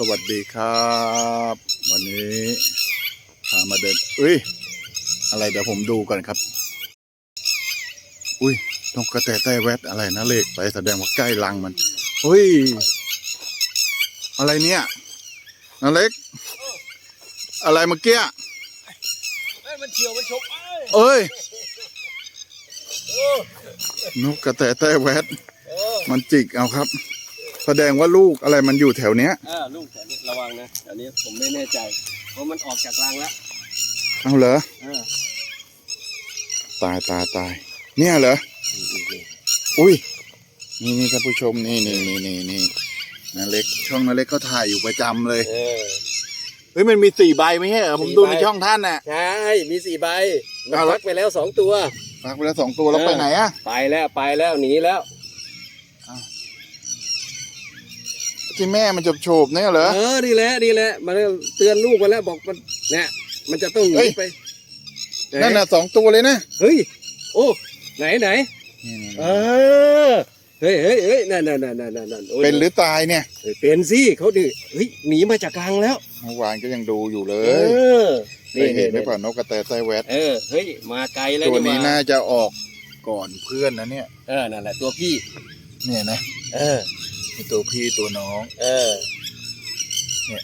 สวัสดีครับ วันนี้พามาเดินอุ้ยอะไรเดี๋ยวผมดูก่อนครับ อุ้ยนกกระแตใต้แวดอะไรนะเลขไปแสดงว่าใกล้รังมันอุ้ย อะไรเนี่ยนาเล็ก อะไรเมื่อกี้เอ้ยมันเฉียวมันชกเอ้ยเอ้ยเออนกกระแตใต้แวดเออมันจิกเอาครับ แสดงว่าลูกอะไรมันอยู่แถวเนี้ยอ่าลูกแถวนี้ระวังนะอันนี้ผมไม่แน่ใจ เพราะมันออกจากรังแล้วเอาเหรอเออตายตายตายเนี่ยเหรออุ้ยนี่นี่ท่านผู้ชมนี่นี่นี่นี่นี่นาเล็กช่องนาเล็กเขาถ่ายอยู่ประจำเลยเออ เฮ้ยมันมีสี่ใบไหมเหรอผมสี่ดูใบในช่องท่านน่ะ ใช่มีสี่ใบมันเอาละ พักไปแล้วสองตัวฝากไปแล้วสองตัวแล้วเออ ไปไหนอะไปแล้วไปแล้วหนีแล้ว ที่แม่มันจบโฉบเนี่ยเหรอ เออนี่แหละนี่แหละมันเตือนลูกมาแล้วบอกมันเนี่ยมันจะต้องหเฮ้นียไปไหนั่นน่ะสองตัวเลยนะเฮ้ยโอ้ไหนไหนนี่นี่เออเฮ้ยเฮ้ยเฮ้ยนั่นนั่นนั่นนั่นนั่นโยเป็นหรือตายเนี่ยเฮ้ยเป็นสิเขาดิเฮ้ยหนีมาจากกลางแล้วเมื่อวานก็ยังดูอยู่เลเอยอเคยเห็นไหมป่านกกระแตไต้แวดเออเฮ้ยมาไกลแล้วตัวนี้หว่าน่าจะออกก่อนเพื่อนนะเนี่ยเออนั่นแหละตัวพี่เนี่ยนะ เออ มีตัวพี่ตัวน้อง เออ เนี่ย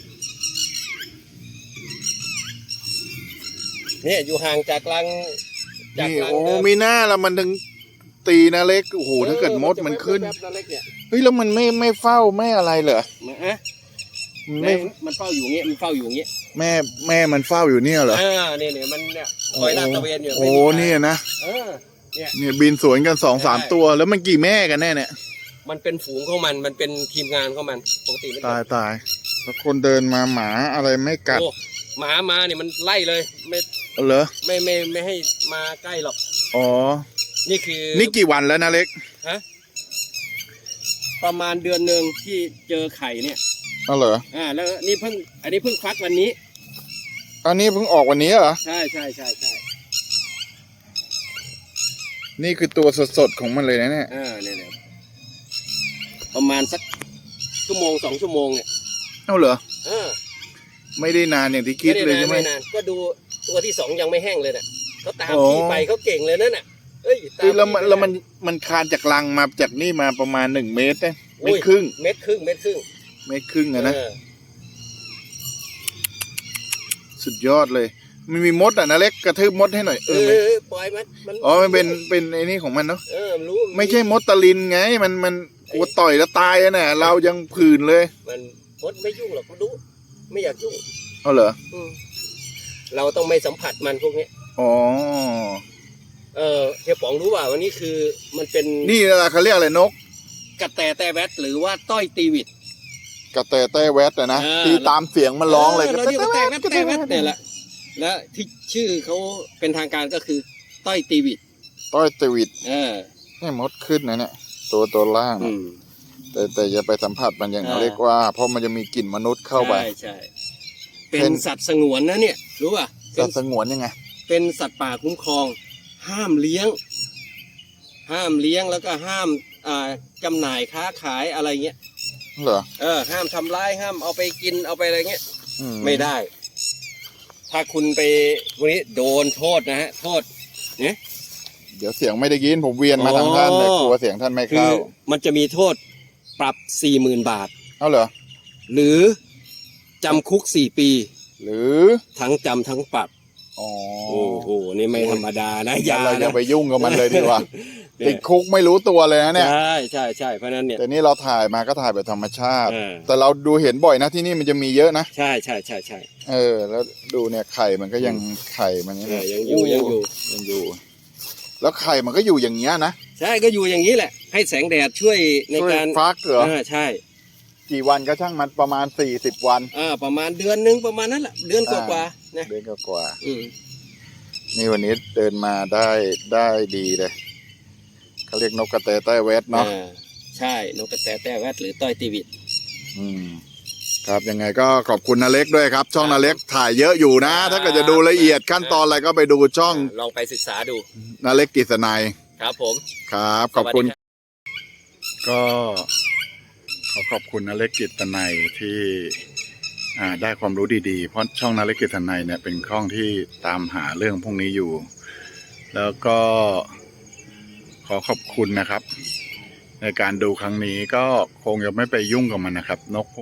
เนี่ยอยู่ห่างจากรังจากนี่รังโอ้เดิมมีหน้าแล้วมันถึงตีนะเล็กโอ้โหถ้าเกิดมดมันขึ้นแป๊บๆเล็กเนี่ยเฮ้ยแล้วมันไม่ไม่เฝ้าไม่อะไรเหรอมาอะมันไม่ไม่มันเฝ้าอยู่เงี้ยมันเฝ้าอยู่เงี้ยแม่แม่มันเฝ้าอยู่เนี่ยเหรอเออเนี่ยเนี่ยมันเนี่ยคอยลาดตระเวนอยู่โอ้ไม่มีใครเนี่ยนะเออ เนี่ยบินสวนกันสองสามใช่ตัวแล้วมันกี่แม่กันแน่เนี่ย มันเป็นฝูงของมัน มันเป็นทีมงานของมันปกติมันตายตายแล้วคนเดินมาหมาอะไรไม่กัดโอ้หมามาเนี่ยมันไล่เลย ไม่เหรอไม่ไม่ไม่ให้มาใกล้หรอกอ๋อ นี่คือนี่กี่วันแล้วนะเล็กประมาณเดือนหนึ่งที่เจอไข่เนี่ยเอาเหรออ่าแล้วนี่เพิ่ง อันนี้เพิ่งฟักวันนี้ อันนี้เพิ่งออกวันนี้เหรอใช่ใช่ใช่ใช่นี่คือตัวสดๆของมันเลยนะเนี่ยอ่าเนี่ยเนี่ย ประมาณสักชั่วโมงสองชั่วโมงเนี่ยเอาเหรอเออไม่ได้นานอย่างที่คิดเลยนานใช่ไหม ไม่นานก็ดูตัวที่สองยังไม่แห้งเลยน่ะเขาตามอ๋อพี่ไปเขาเก่งเลยนั่นน่ะเอ้ยตามเฮ้ยแล้วมันพี่ไปแล้วมันมันคานจากรังมาจากนี่มาประมาณหนึ่งเมตรนะอุ้เมยตรครึ่งเม็ดครึ่งเม็ดครึ่งเมตรครึ่งอะนะเออสุดยอดเลย มันมีมดอะนะเล็กกระทืบมดให้หน่อยเอเอออมันเออปล่อยมันมันอ๋อมันเป็นเป็นไอ้นี่ของมันเนาะเออมันรู้ไม่ใช่มดตะลินไงมันมัน กลัวต่อยแล้วตายอะน่ะเรายังผื่นเลย มันมดไม่ยุ่งหรอกเขารู้ไม่อยากยุ่งเอาเหรออืมเราต้องไม่สัมผัสมันพวกนี้อ๋อเออเฮียป๋องรู้ว่าวันนี้คือมันเป็นนี่แหละเขาเรียกอะไรนกกระแตแต่แวดหรือว่าต้อยตีวิตกระแตแต้แวดอะนะเออ ที่ตามเสียงมันร้องเลยเราเรียกว่าแต่แวดแต่แวดเนี่ยแหละและที่ชื่อเขาเป็นทางการก็คือ ต้อยตีวิตต้อยตวิดเออ นี่มดขึ้นนะเนี่ย ตัวตัวล่าง อือะมแต่แต่อย่าไปสัมผัสมันอย่างอ่า เรียกว่า เพราะมันจะมีกลิ่นมนุษย์เข้าไป ใช่ใช่เป็เป็น นสัตว์สงวนนะเนี่ย รู้ป่ะเป็สันตว์สงวนยังไง เป็นสัตว์ป่าคุ้มครอง ห้ามเลี้ยง ห้ามเลี้ยงแล้วก็ห้ามอ่าจำหน่ายค้าขายอะไรเงี้ยเหรอเออห้ามทำร้ายห้ามเอาไปกินเอาไปอะไรเงี้ย อืไม่ได้ ถ้าคุณไปวันนี้โดนโทษนะฮะ โทษเดี๋ยวเสียงไม่ได้ยินผมเวียนมาอ๋อทางท่านเลยกลัวเสียงท่านไม่คือเข้ามันจะมีโทษปรับสี่หมื่นบาท เอาเหรอหรือจำคุกสี่ปี หรือทั้งจำทั้งปรับ อ๋อโอ้โหนี่ไม่ธรรมดานะอย่าเราอย่านะไปยุ่งกับมันเลยดีกว่าเนี่ติยดคุกไม่รู้ตัวเลยนะเนี่ย ใช่ใช่ใช่เพราะฉะนั้นเนี่ย แต่นี่เราถ่ายมาก็ถ่ายแบบธรรมชาติ เออ แต่เราดูเห็นบ่อยนะที่นี่มันจะมีเยอะนะใช่ใช่ใช่ใช่เออ แล้วดูเนี่ยไข่มันก็ยังไข่มันนี่เออยังอยู่ยังอยู่ ยังอยู่ แล้วไข่มันก็อยู่อย่างเงี้ยนะใช่ก็อยู่อย่างนี้แหละ ให้แสงแดดช่วยในช่วยการฟักเหรออ่าใช่กี่วันก็ช่างมันประมาณสี่สิบวันอ่าประมาณเดือนหนึงประมาณนั้นแหละเดือนกอ่าว่าๆนะเดือนกว่าอืมๆนี่วันนี้เดินมาได้ได้ดีเลยเขาเรียกนกกระแตใต้แวดเนาะอ่าใช่นกกระแตแต่แวดหรือต้อยตีวิต อืม ครับยังไงก็ขอบคุณนาเล็กด้วยครับ ช่องนาเล็กถ่ายเยอะอยู่นะ ถ้าเกิดจะดูละเอียดขั้นตอนอะไรก็ไปดูช่องลองไปศึกษาดูนาเล็กกิษณัยครับผมครับ ขอบคุณสวัสดีรับก็ขอขอบคุณนาเล็กกิตนัยที่อ่าได้ความรู้ดีๆ เพราะช่องนาฬิกาทนายเนี่ยเป็นช่องที่ตามหาเรื่องพวกนี้อยู่ แล้วก็ขอขอบคุณนะครับ ในการดูครั้งนี้ก็คงจะไม่ไปยุ่งกับมันนะครับ นกพวก